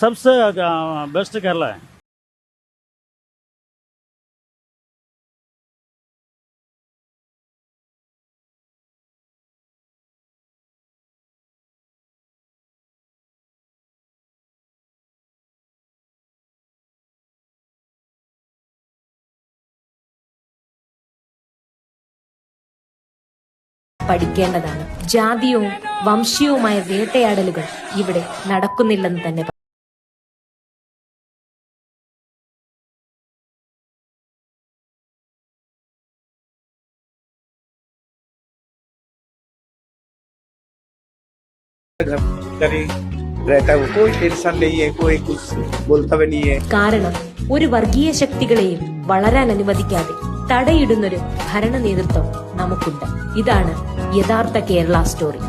सबसे बेस्ट केरला है പഠിക്കേണ്ടതാണ് ജാതിയവും വംശീയവുമായ വേട്ടയാടലുകൾ ഇവിടെ നടക്കുന്നില്ലെന്ന് തന്നെ रहता है वो कोई टेंशन नहीं है कोई कुछ बोलता भी नहीं है കാരണം ഒരു വർഗീയ ശക്തികളെയും വളരാൻ അനുവദിക്കാതെ തടയിടുന്നൊരു ഭരണ നേതൃത്വം നമുക്കുണ്ട് ഇതാണ് യഥാർത്ഥ കേരള സ്റ്റോറി